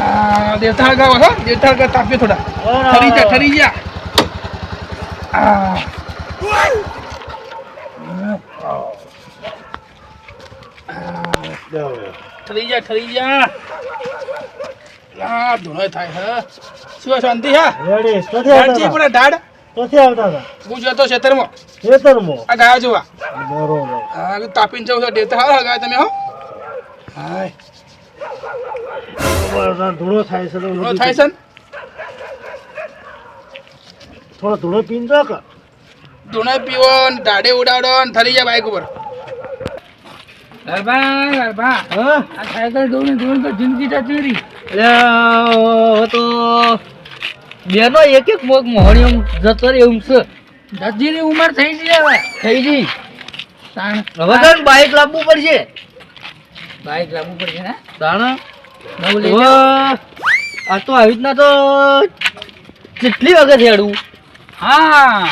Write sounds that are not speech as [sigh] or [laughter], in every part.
આ ગાવ હો દેવતા હળગાવ તાપ્યો થોડા ઠરી જા ઠરી જા. આ. ઠરી જા ઠરી જા. આ ધૂણો થાય હે. શું શાંતિ હા? રેડી હતા? પડે દાડ ક્યાંથી આવતા હતા. હું જોતો ખેતરમાં ખેતરમાં આ ગાયો જોવા. બરોબર. હા તાપીને જવું છે દેવતા હા હળગાવે તમે હો. હાય. ધૂળો થાય છે ધૂળો થાય છે થોડો ધૂળો પીન જો કે. ધૂળો પીવો ને દાડે ઉડાડો ને ઠરી જાય બાઈક ઉપર. ગરબા ગરબા હા? આ સાયકલ દોડી દોડી તો જિંદગી જતી રહી હવે તો બેનો એક એક મોગ મોહણીઓ જતો એવું છે. જતીની ઉંમર થઈ ગઈ હવે. થઈ ગઈ. હવે બાઈક લાવવું પડશે. બાઈક લાવવું પડશે ને? તાણ. આ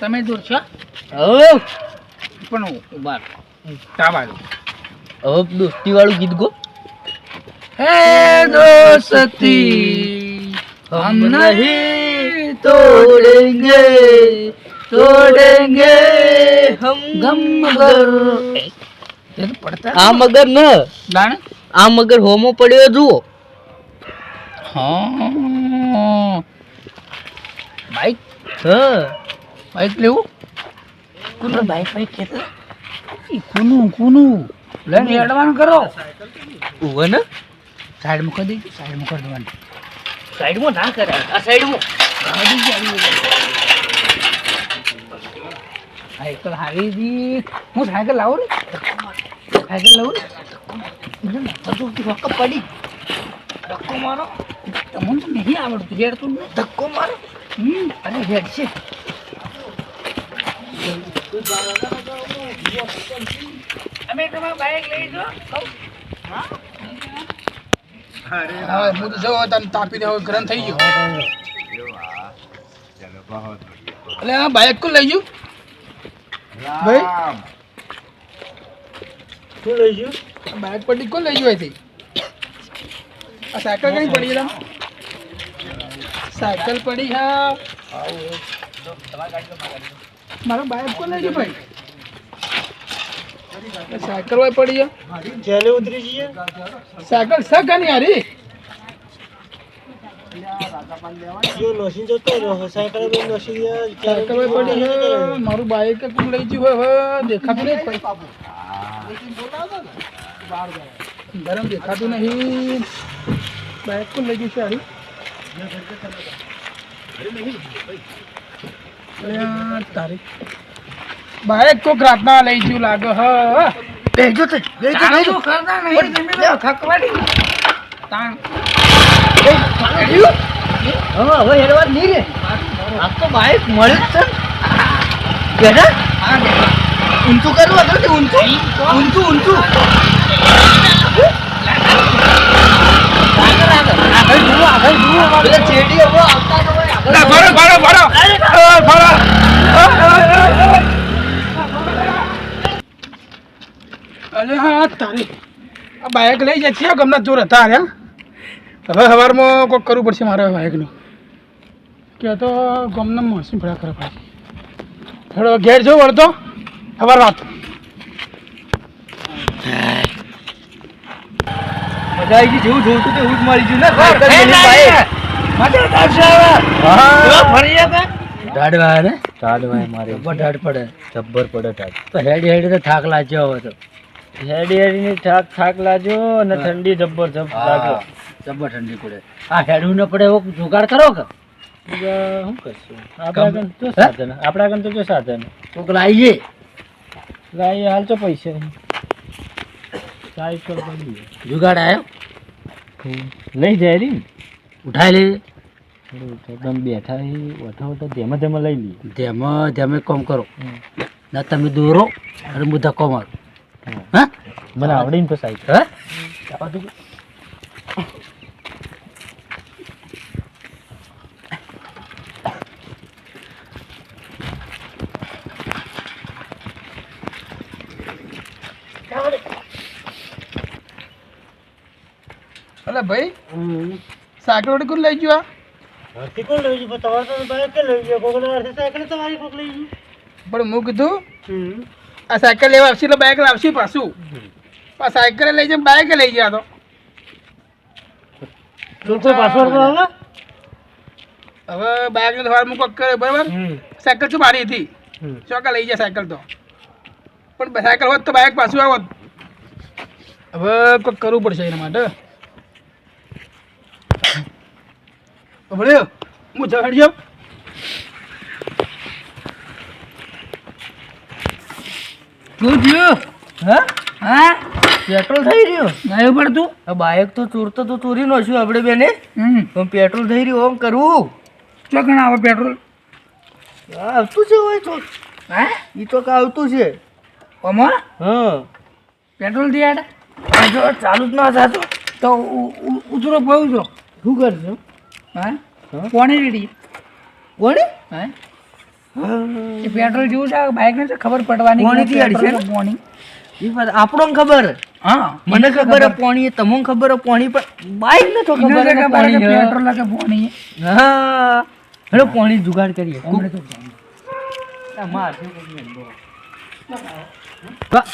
તમે દૂર છો? પણ દોસ્તી વાળું ગીત ગો. હે દોસ્તી હમ નહીં તોડેંગે. तोड़ेंगे हम ગમ मगर એ તો પડતા આ મગર ન દાણ આ મગર હોમો પડ્યો જુઓ હા બાઈક હા બાઈક લેવું કુનું બાઈક બાઈક કેતો કુનું કુનું લઈને હેડવાનું કરો ઉભો ને સાઈડ મૂકી દેજો સાઈડ મૂકી દેવાનું સાઈડમાં ના કરાય આ સાઈડમાં ગાડી જ આવી ગઈ. સાયકલ હારી દી. હું સાયકલ લાવું ને સાયકલ લાવું ને વખત પડી ધક્કો મારો? તમને તો નહીં આવડતું હેડતું ને ધક્કો મારો? હમ અરે હેડ છે. અમે તમારું બાઈક લઈ જો હા હું તો જો તને તાપીને હવે ગ્રંથ થઈ ગયો. અલે આ બાઈક કોણ લઈ ગયું? ભાઈ? શું લઈ આ બાઈક પડી કોણ લઈ ગયું અહીંથી? આ સાયકલ કઈ પડી ગયા સાયકલ પડી હા મારો બાઈક કોણ લઈ ગયું ભાઈ? આ સાયકલ વાય પડી છે. જેલે ઉતરી જઈએ. સાયકલ સગની હારી? જો નોસી જતો રહ્યો સાયકલ બી નોસી સાયકલ પડી છે મારું બાઈક કોણ લઈ હોય હવે દેખાતું નહીં ગરમ દેખાતું નહીં. બાઈક કોણ લઈ ગયું છે હારી. તારી. બાઈક કોક રાતના લઈ ગયું લાગે હ તો તો કરતા નહીં? ખકવાડી તાણ. હા હવે હેડવા નહીં રે. આ તો બાઈક મળ્યું જ છે. બેટા આ ઊંચું કરવું હતું કે ઊંચું? ઊંચું ઊંચું. આગળ જુઓ આગળ. જુઓ ચેડી હવે આવતા ભાડો ભાડો ભરો. અરે હા તારી. આ બાઈક લઈ જાય છે ગમના જોર હતા અરે હવે સવારમાં કોઈક કરવું પડશે મારે બાઇકનું કે તો ગમના મોસમ ભરા કરે ભાઈ હેડો ઘેર જો વળતો. સવાર વાત મજા આવી ગઈ જેવું જોતું તે એવું જ મળી ગયું ને. ને? દાડવા મારે. જબ્બર પડે. જબ્બર પડે દાડ તો હેડી હેડી તો થાક લાગ્યો હવે તો. હેડી હેડી ની થાક થાક લાગ્યો અને ઠંડી જબ્બર જબ લાગ્યો. જબ્બર ઠંડી પડે. આ હેડવું ન પડે એવો જુગાડ કરો કે? શું કરશું? આપણા કન તો સાધન આપણા આગળ તો જો સાધન. કોક લાવીએ લાવીએ હાલ તો પૈસા સાયકલ પડી જુગાડ આવ્યો લઈ જાય રી ઉઠાઈ લે. તમે બેઠા ઓઠા વઠા ધેમે ધેમે લઈ લઈએ ધેમે ધેમે કોમ કરો. ના તમે દોરો અને હું ધક્કો મારો હા. મને આવડે ને તો સાહેબ હા? ભાઈ? સાયકલ વડે કોણ લઈ ગયો આ? કોણ લઈ ગયું? પણ તમારે તો બાઈક લઈ ગયો? કોકને હાથે સાયકલ તમારી કોક લઈ ગયું? પણ હું કીધું આ સાયકલ લેવા આવશે એટલે બાઇક લાવશે પાછું. પણ સાયકલ લઈ જાય બાઇક લઈ ગયા તો? હવે બાઇક ને સવાર મૂકો કરે બરાબર? સાયકલ શું મારી હતી? ચોકા લઈ જાય સાયકલ તો. પણ સાયકલ હોત તો બાઇક પાછું આવત. હવે કોઈક કરવું પડશે એના માટે. ભલે હું જાઉં? શું થયું? હા? હા? પેટ્રોલ થઈ રહ્યું? નહીં પડતું આ બાઇક તો ચોરતો તો ચોરી નો છું આપણે બેને. પણ પેટ્રોલ થઈ રહ્યું ઓમ કરવું ચોકણ આવે પેટ્રોલ? આવતું છે હોય તો. હે? એ તો કા આવતું છે. ઓમાં? હા. પેટ્રોલથી આડે? જો ચાલુ જ ના થતું. તો ઉતરો બહુ ઉતરો શું કરશો? હે? રેડી? કોણે? હે? એ પેટ્રોલ જેવું છે બાઇક ને ખબર પડવાની કોણીથી અડી છે? પોણી ઈ વાત આપણો ખબર? હા મને ખબર પોણી તમને ખબર પોણી પણ બાઈક ને તો ખબર પોણી પેટ્રોલ કે પોણી. હા. હેડો પોણી જુગાડ કરીએ. હમણાં તો માર છે કોઈ નહીં. વાહ.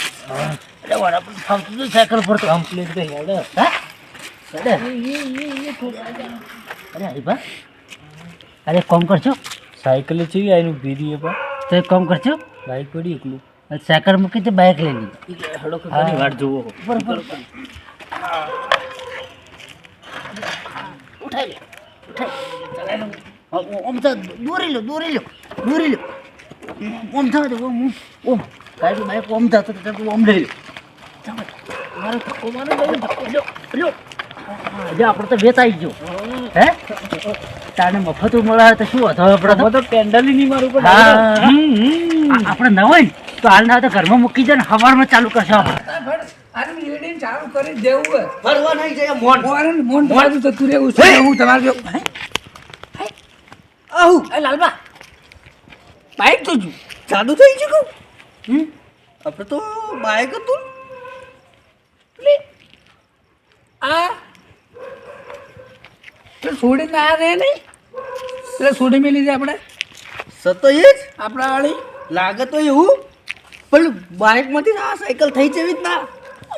અરે વાળા પણ ફાવતું સાયકલ પર તો કમ્પ્લીટ થઈ હેડો હા? હેડો. અરે હરીભા અરે કોમ કરજો. સાયકલ છે આનું ભીરી પણ તો એક કોમ કરજો. બાઇક પડી એકલું. સાયકલ મૂકી તો બાઇક લઈ લીધી. વાર જોવો બરોબર ઉઠાઈ લે. ઉઠાઈ લે. ઓમ તો દોરી લો દોરી લો દોરી લો. ઓમ થવા દે ઓમ ઓમ ઓમ કાંઈ ઓમ થતો ઓમ લઈ લો. મારો મારો લઈ લો હજી આપણે તો વેચાઈ ગયો. હે? તારે મફત મળે તો શું હતો આપણે તો? પેન્ડલી નહીં મારું પણ આપણે ન હોય ને તો હાલ ના તો ઘરમાં મૂકી જાય ને સવારમાં ચાલુ કરશો આપણે. ચાલુ કરી દેવું ફરવા નહીં જાય મોન. મોન મોન બાજુ જતું રહેવું છે હું? તમારે જો આહુ. એ લાલબા બાઈક તો જુ ચાલુ થઈ ગયું હમ? આપણે તો બાઈક હતું લે. આ પેલો છોડી ના રે નહીં. એટલે સુડી મેલી છે આપણે. સતો એ જ. આપણા વાળી. લાગે તો એવું. પણ બાઈકમાંથી આ સાયકલ થઈ છે એવી જ ના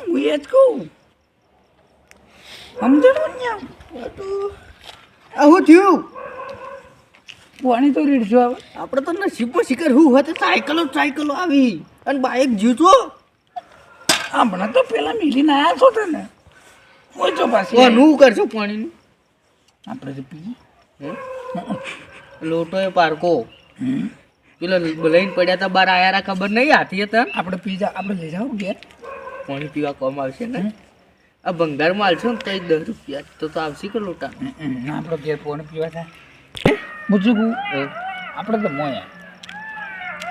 હું એ જ કહું. સમજણ ને આવું થયું? પાણી તો રીડજો હવે. આપણે તો નસીબો શિખર હું હોય તો સાયકલો જ સાયકલો આવી. અને બાઈક જીવતો? હમણાં તો પેલા મિલીને આવ્યા છો તને. ઓછો પાછી હું કરશું પાણીનું? આપણે તો પીએ લોટો એ પારકો. પેલો લઈને પડ્યા હતા બાર આયા ખબર નહીં હાથી હતા આપણે પીઝા આપણે લઈ જાઓ ઘેર. પાણી પીવા કોમ આવશે ને? આ ભંગારમાં આલશો ને તો દસ રૂપિયા તો તો આવશે કે લોટા? આપણે ઘેર પાણી પીવા થાય. શું કહું આપણે તો મોયા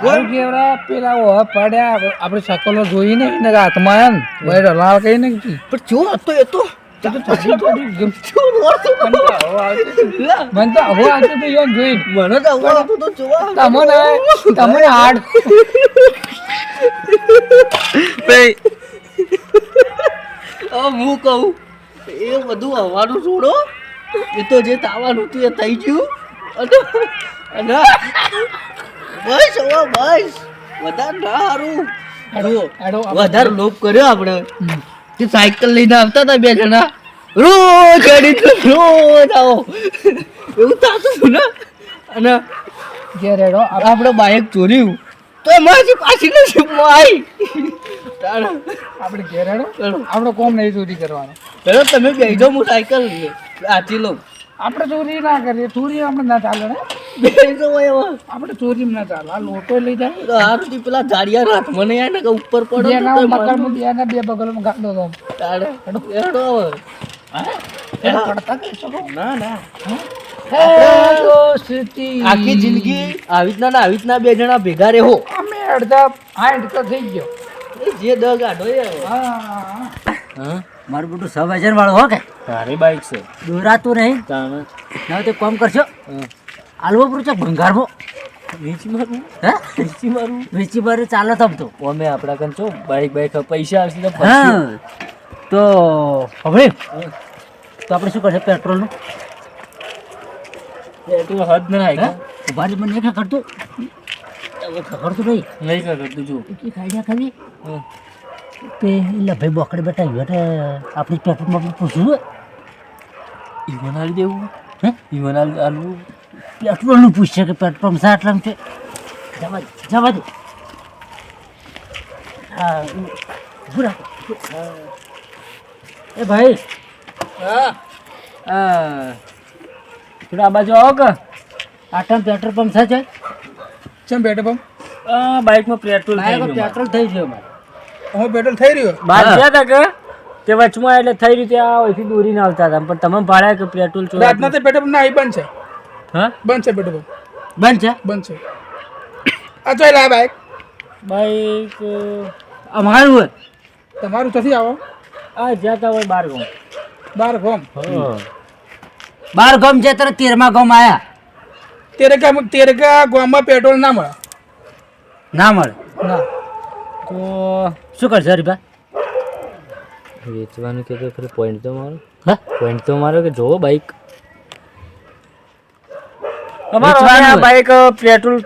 કોઈ પેલા ઓહ પડ્યા આપણે સકલો જોઈને એને હાથમાં એમ ને બહાર કહીને કઈ પણ જો હતો એ તો. મને તો હવા આવતી. તો યોન જોઈ. મને તો આવું આવતું તો જોવા તમને તમને હાડ. હવે હું કહું એ બધું હવાનું છોડો. એ તો જે તાવાનું હતું એ થઈ ગયું. અને અને બસ હવે બસ. વધારે ના હારું. વધારે લોભ કર્યો આપણે. તે સાયકલ લઈને આવતા હતા બે જણા. રોજ અડી તો રોજ આવો એવું થતું હતું ને? અને ઘેર આપણે બાઇક ચોર્યું તો એમાંથી પાછી નથી આવી આપણે ઘેર આપણે કોમ નહીં ચોરી કરવાનો. ચલો તમે બેસજો હું સાયકલ આથી લઉં. આપણે ચોરી ના કરીએ ચોરી આપણે ના ચાલે ને? આપણે ચોરી ના ચાલે. આ લોટો લઈ જાય. તો હારું થી પેલા ઝાડિયા રાત મને યાર ને ઉપર પડો બે તો ના મકાન બે બગલમાં ગાડો તો તાણે હેડો. આખી જિંદગી આવી રીતના ને આવી રીતના બે જણા ભેગા રહો અમે અડધા હાઈટ તો થઈ ગયો. જે દ ગાઢો મારું બધું સબ હજાર વાળો હો કે? તારી બાઈક છે. દોરાતું નહીં. ના કોમ એક કરશો આલવો પૂરું છે ભંગારવો. વેચી મારું. હે? વેચી મારું. વેચી મારું ચાલો તમ તો. અમે આપણા કન છો બાઈક બાઈક પૈસા આવશે તો તો હવે તો આપણે શું કરશે? પેટ્રોલનું? પેટ્રોલ હદ ના હાય ઊભા રહી મને ખબર કરતો. હવે ખબર તો ભાઈ નહીં કરતું જો. એક આઈડિયા ખાલી તે એટલે ભાઈ બોકડે બેઠા એટલે આપણી પેટ્રોલમાં પૂછ્યું ઈવન આલી દેવું? હે? ઈવન આલવું? પેટ્રોલનું પૂછશે કે પેટ્રોલ પંપ શા આટલામાં છે. જવા દે જવા દે. હા હા. એ ભાઈ. હા. થોડા આ બાજુ આવો કે? આટલા પેટ્રોલ પંપ છે ચમ પેટ્રોલ પંપ? બાઇકમાં પેટ્રોલ થઈ પેટ્રોલ થઈ ગયો હું પેટ્રોલ થઈ રહ્યો? બાર. ગયા હતા કે? તે વચમાં એટલે થઈ રહ્યું ત્યાં અહીંથી દોરીને આવતા હતા પણ તમે ભાડે કે પેટ્રોલ ચોરી રાતના તો પેટ્રોલ ના અહીં બંધ છે. હા? બંધ છે પેટ્રોલ પંપ. બંધ છે? બંધ છે. [coughs] આ ચોઈ આ બાઈક બાઈક અમારું હોય. તમારું નથી આવો? આ જતા હોય બાર ગામ. બાર ગોમ? બાર ગામ છે તરત તેરમા ગામ આયા. તેરે કા તેરે કા ગામમાં પેટ્રોલ ના મળે. ના મળે. ના. તો શું કરશે હરીભા? વેચવાનું કે ખરે પોઈન્ટ તો મારો. હા? પોઈન્ટ તો મારો કે જોવો બાઈક અમારો આ બાઈક પેટ્રોલ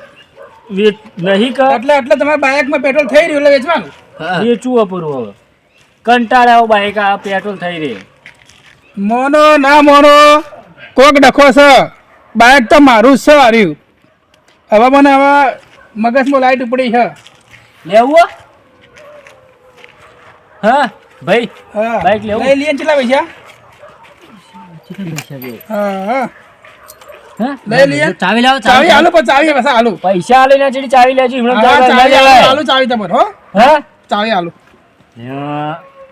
વેચ નહીં કર એટલે એટલે તમારા બાઇકમાં પેટ્રોલ થઈ રહ્યું એટલે વેચવાનું? વેચવું અપૂરું હવે. કંટાળે આવો બાઈક આ પેટ્રોલ થઈ રહી. મોનો ના મોનો કોક ડખો છે. બાઇક તો મારું જ છે હાર્યું હવે મને હવે મગજમાં લાઈટ ઉપડી છે. લેવું હો? હા ભાઈ હા. બાઈક લેવું? લઈ લઈએ ને કેટલા પૈસા? કેટલા પૈસા જોઈએ? હા હા ચાવી લાવો ચાવી હાલો પણ ચાવી પાછા હાલો. પૈસા આલીને ચડી ચાવી લેજો હમણાં ચાવી ના હાલો. હાલો ચાવી તમારે હો. હા? ચાવી હાલો.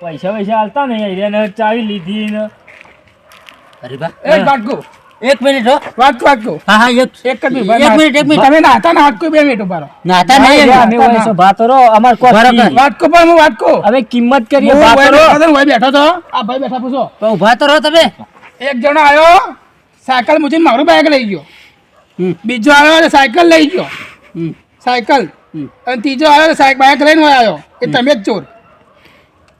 પૈસા પૈસા હાલતા નહીં એને ચાવી લીધી ને. હરીભા એક વાટકો એક મિનિટ હો. વાત કહું હા હા એક એક જ મિનિટ એક મિનિટ એક મિનિટ. તમે નાતા ના વાટકો બે મિનિટ ઊભા રહો. નાતા નહીં અમે હોય. ભાતો રો અમાર કો બરાબર. નથી. પણ હું વાટકો હવે કિંમત કરીએ ભાતો રો રહો. બેઠો હતો આ ભાઈ બેઠા પૂછો. તો ઊભા તો રહો તમે. એક જણો આવ્યો સાયકલ મૂકીને મારું બાઈક લઈ ગયો. બીજો આવ્યો સાયકલ લઈ ગયો. સાયકલ. અને ત્રીજો આવ્યો એટલે સાયક બાઈક લઈને આવ્યો. એ તમે જ ચોર.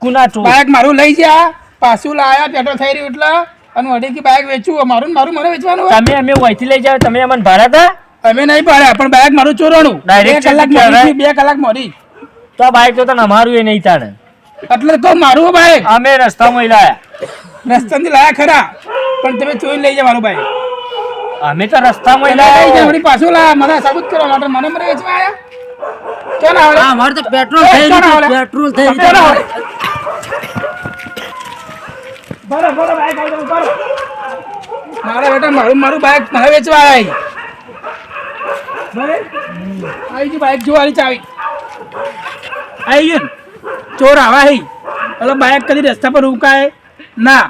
કુના ચોર? બાઈક મારું લઈ ગયા પાછું લાયા પેટ્રોલ થઈ રહ્યું એટલે. અને વળી કે બાઈક વેચવું મારું ને મારું મને વેચવાનું હોય. તમે અમે વહીથી લઈ જાવ તમે અમને ભાડા હતા અમે નહીં પાડ્યા પણ બાઇક મારું ચોરવાનું ડાયરેક્ટ કલાક મોડી બે કલાક મોડી. તો આ બાઈક તો તને અમારું એ નહીં તાણે એટલે તો મારું બાઈક. અમે રસ્તામાં લાયા. રસ્તાથી લાયા ખરા. પણ તમે ચોરી લઈ જાવ મારું બાઇક અમે તો રસ્તામાં લાયા. પાછું લા. મને સાબિત કરવા માટે મને મને વેચવા આયા. હા આવડે? અમારે તો પેટ્રોલ થઈ ચાલો, પેટ્રોલ થઈ ક્યાં ના રહ્યું આવડે બરો બરો બાઈક આવી જાવ મારા બેટા મારું મારું બાઈક મને વેચવા આવી આવી ગયું બાઈક જોવાની ચાવી. આવી ગયું. ને? ચોર આવા હી. એટલે બાઈક કદી રસ્તા પર રોકાય ના.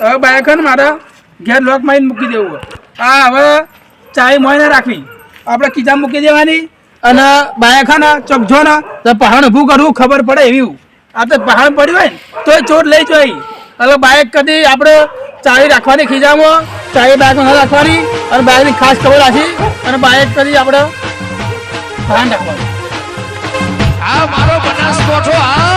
હવે બાઈક ને મારા ઘેર લોક મારીને મૂકી દેવું. આ હવે ચાવી મોય ના રાખવી. આપણે કીધા મૂકી દેવાની. અને બાયખાના ને ચોકજો ને તો પહાણ ઊભું કરવું ખબર પડે એવી આ તો પહાડ પડ્યું હોય ને, તો ચોર લઈ જોઈ હવે બાઈક કદી આપણે ચાવી રાખવાની ખીજામાં, ચાવી બાઈકમાં ન રાખવાની, અને બાઈકની ખાસ ખબર રાખી, અને બાઈક કદી આપણે ધ્યાન રાખવાનું. આ મારો બનાસકોઠો આ